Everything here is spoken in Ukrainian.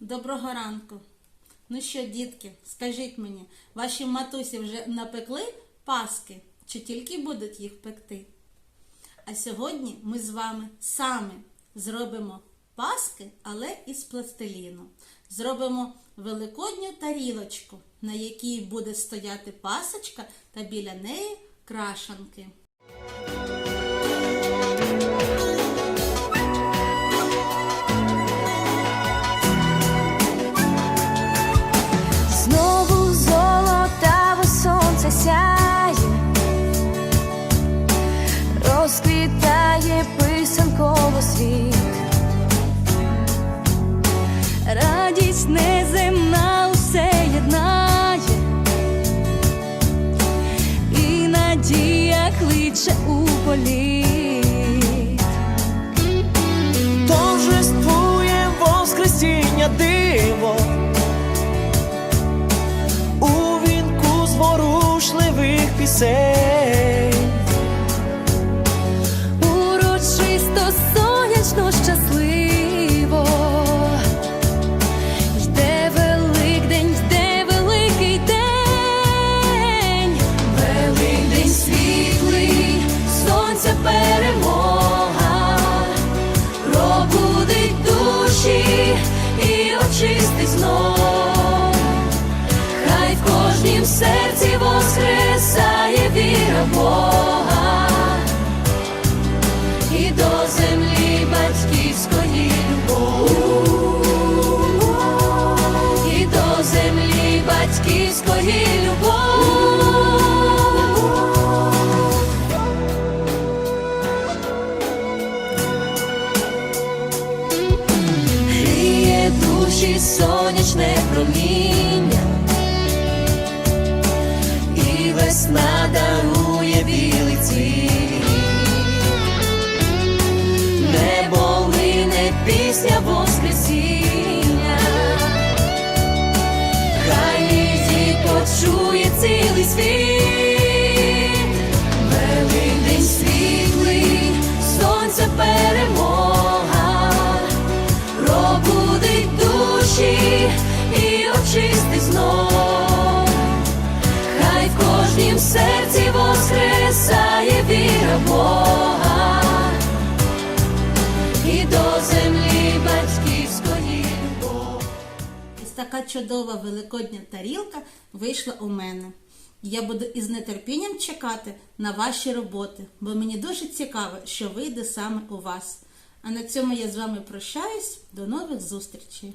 Доброго ранку. Ну що, дітки, скажіть мені, ваші матусі вже напекли паски чи тільки будуть їх пекти? А сьогодні ми з вами самі зробимо паски, але із пластиліну. Зробимо великодню тарілочку, на якій буде стояти пасочка та біля неї крашанки. Диво у вінку зворушливих пісень. Батьківської любов. Гріє душі сонячне проміння, і весна дарує білий цвіт. Небо пісня цілий світ, великий світлий, сонце перемога, пробудить душі і очистить знов. Хай в кожнім серці така чудова великодня тарілка вийшла у мене. Я буду із нетерпінням чекати на ваші роботи, бо мені дуже цікаво, що вийде саме у вас. А на цьому я з вами прощаюсь. До нових зустрічей!